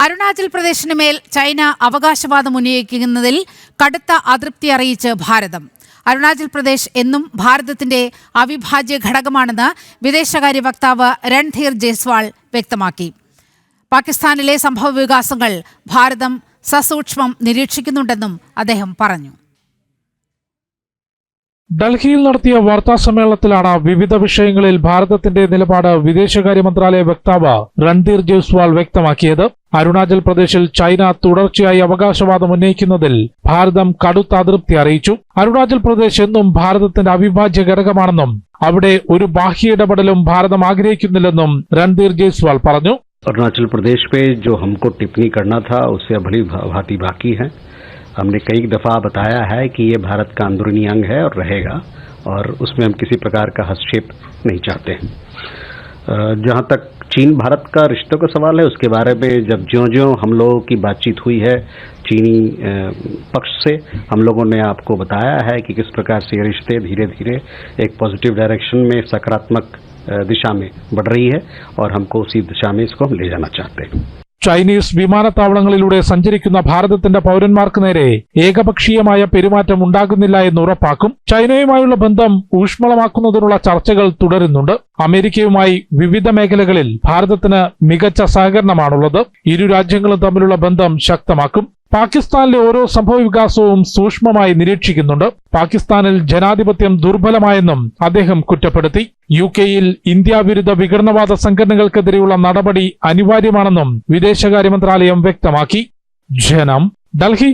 അരുണാചൽ പ്രദേശിന് മേൽ ചൈന അവകാശവാദം ഉന്നയിക്കുന്നതിൽ കടുത്ത അതൃപ്തി അറിയിച്ച് ഭാരതം. അരുണാചൽ പ്രദേശ് എന്നും ഭാരതത്തിന്റെ അവിഭാജ്യ ഘടകമാണെന്ന് വിദേശകാര്യ വക്താവ് രൺധീർ ജയ്സ്വാൾ വ്യക്തമാക്കി. പാകിസ്ഥാനിലെ സംഭവ വികാസങ്ങൾ ഭാരതം സസൂക്ഷ്മം നിരീക്ഷിക്കുന്നുണ്ടെന്നും അദ്ദേഹം പറഞ്ഞു. ഡൽഹിയിൽ നടത്തിയ വാർത്താ സമ്മേളനത്തിലാണ് വിവിധ വിഷയങ്ങളിൽ ഭാരതത്തിന്റെ നിലപാട് വിദേശകാര്യ മന്ത്രാലയ വക്താവ് രൺധീർ ജയ്സ്വാൾ വ്യക്തമാക്കിയത് അരുണാചൽ പ്രദേശിൽ ചൈന തുടർച്ചയായി അവകാശവാദം ഉന്നയിക്കുന്നതിൽ ഭാരതം കടുത്ത അതൃപ്തി അറിയിച്ചു അരുണാചൽ പ്രദേശ് എന്നും ഭാരതത്തിന്റെ അവിഭാജ്യ ഘടകമാണെന്നും അവിടെ ഒരു ബാഹ്യ ഇടപെടലും ഭാരതം ആഗ്രഹിക്കുന്നില്ലെന്നും രൺധീർ ജയ്സ്വാൾ പറഞ്ഞു अरुणाचल प्रदेश पे जो हमको टिप्पणी करना था उससे भली भांति बाकी है हमने कई दफ़ा बताया है कि ये भारत का अंदरूनी अंग है और रहेगा, और उसमें हम किसी प्रकार का हस्तक्षेप नहीं चाहते हैं। जहाँ तक चीन भारत का रिश्तों का सवाल है, उसके बारे में जब ज्यो ज्यो हम लोगों की बातचीत हुई है चीनी पक्ष से, हम लोगों ने आपको बताया है कि किस प्रकार से ये रिश्ते धीरे धीरे एक पॉजिटिव डायरेक्शन में सकारात्मक दिशा में बढ़ रही है, और हमको उसी दिशा में इसको हम ले जाना चाहते हैं। ചൈനീസ് വിമാനത്താവളങ്ങളിലൂടെ സഞ്ചരിക്കുന്ന ഭാരതത്തിന്റെ പൗരന്മാർക്ക് നേരെ ഏകപക്ഷീയമായ പെരുമാറ്റം ഉണ്ടാകുന്നില്ല എന്ന് ഉറപ്പാക്കും. ചൈനയുമായുള്ള ബന്ധം ഊഷ്മളമാക്കുന്നതിനുള്ള ചർച്ചകൾ തുടരുന്നുണ്ട്. അമേരിക്കയുമായി വിവിധ മേഖലകളിൽ ഭാരതത്തിന് മികച്ച സഹകരണമാണുള്ളത്. ഇരു രാജ്യങ്ങളും തമ്മിലുള്ള ബന്ധം ശക്തമാക്കും. പാകിസ്ഥാനിലെ ഓരോ സംഭവ വികാസവും സൂക്ഷ്മമായി നിരീക്ഷിക്കുന്നുണ്ട്. പാകിസ്ഥാനിൽ ജനാധിപത്യം ദുർബലമായെന്നും അദ്ദേഹം കുറ്റപ്പെടുത്തി. യു കെയിൽ ഇന്ത്യ വിരുദ്ധ വിഘടനവാദ സംഘടനകൾക്കെതിരെയുള്ള നടപടി അനിവാര്യമാണെന്നും വിദേശകാര്യ മന്ത്രാലയം വ്യക്തമാക്കി. ജനം ഡൽഹി